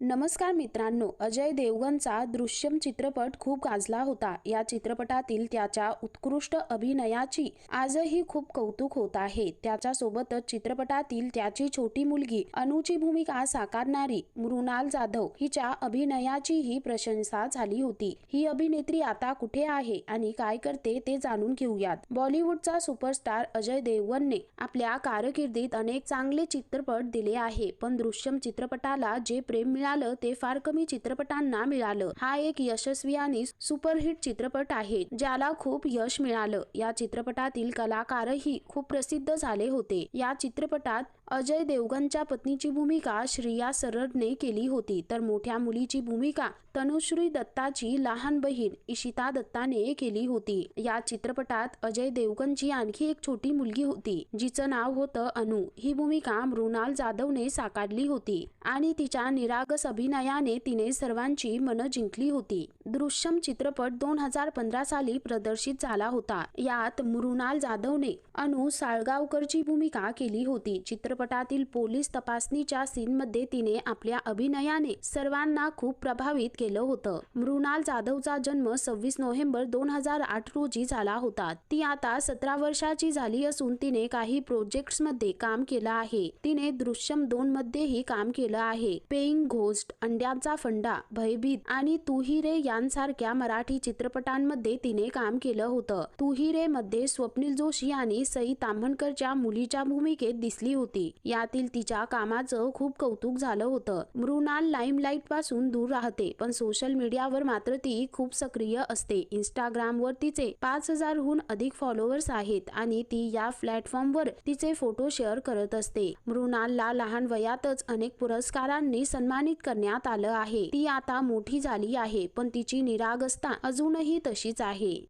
नमस्कार मित्रांनो अजय देवगनचा दृश्यम चित्रपट खूप गाजला होता. या चित्रपटातील त्याच्या उत्कृष्ट अभिनयाची आजही खूप कौतुक होत आहे. त्याच्यासोबतच चित्रपटातील त्याची छोटी मुलगी अनुची भूमिका साकारणारी मृणाल जाधव हिच्या अभिनयाचीही प्रशंसा झाली होती. ही अभिनेत्री आता कुठे आहे आणि काय करते ते जाणून घेऊयात. बॉलिवूडचा सुपरस्टार अजय देवगनने आपल्या कारकिर्दीत अनेक चांगले चित्रपट दिले आहे पण दृश्यम चित्रपटाला जे प्रेम मिळालं ते फार कमी चित्रपटांना मिळालं. हा एक यशस्वी आणि सुपरहिट चित्रपट आहे ज्याला खूप यश मिळालं. या चित्रपटातील कलाकारही खूप प्रसिद्ध झाले होते. या चित्रपटात अजय देवगनच्या पत्नीची भूमिका श्रिया सरडने केली होती तर मोठ्या मुलीची भूमिका तनुश्री दत्ताची लहान बहीण इशिता दत्ताने केली होती. या चित्रपटात अजय देवगनची आणखी एक छोटी मुलगी होती जिचं नाव होतं अनु. ही भूमिका मृणाल जाधवने साकारली होती आणि तिच्या निरागस अभिनयाने तिने सर्वांची मनं जिंकली होती. दृश्यम चित्रपट दोन हजार पंधरा साली प्रदर्शित झाला होता. यात मृणाल जाधवने अनु साळगावकरची भूमिका केली होती. चित्रपटातील पोलीस तपासणीच्या सीनमध्ये तिने आपल्या अभिनयाने सर्वांना खूप प्रभावित केलं होतं. मृणाल जाधवचा जन्म सव्वीस नोव्हेंबर दोन हजार आठ रोजी झाला होता. ती आता सतरा वर्षाची झाली असून तिने काही प्रोजेक्ट्समध्ये काम केलं आहे. तिने दृश्यम दोन मध्येही काम केलं आहे. पेईंग घो घोस्ट अंड्यांचा फंडा भयभीत आणि तुही रे यांसारख्या मराठी चित्रपटांमध्ये तिने काम केलं होतं. तुही रे मध्ये स्वप्नील जोशी आणि सई ताम्हणकरच्या मुलीच्या भूमिकेत दिसली होती. यातील तिच्या कामाचं खूप कौतुक झालं होतं. मृणाल लाईमलाईटपासून दूर राहते पण सोशल मीडियावर मात्र ती खूप सक्रिय असते. इंस्टाग्रामवर तिचे पाच हजारहून अधिक फॉलोअर्स आहेत आणि ती या प्लॅटफॉर्मवर तिचे फोटो शेअर करत असते. मृणालला लहान वयातच अनेक पुरस्कारांनी सन्मानित करण्यात आलं आहे. ती आता मोठी झाली आहे पण तिची निरागसता अजूनही तशीच आहे.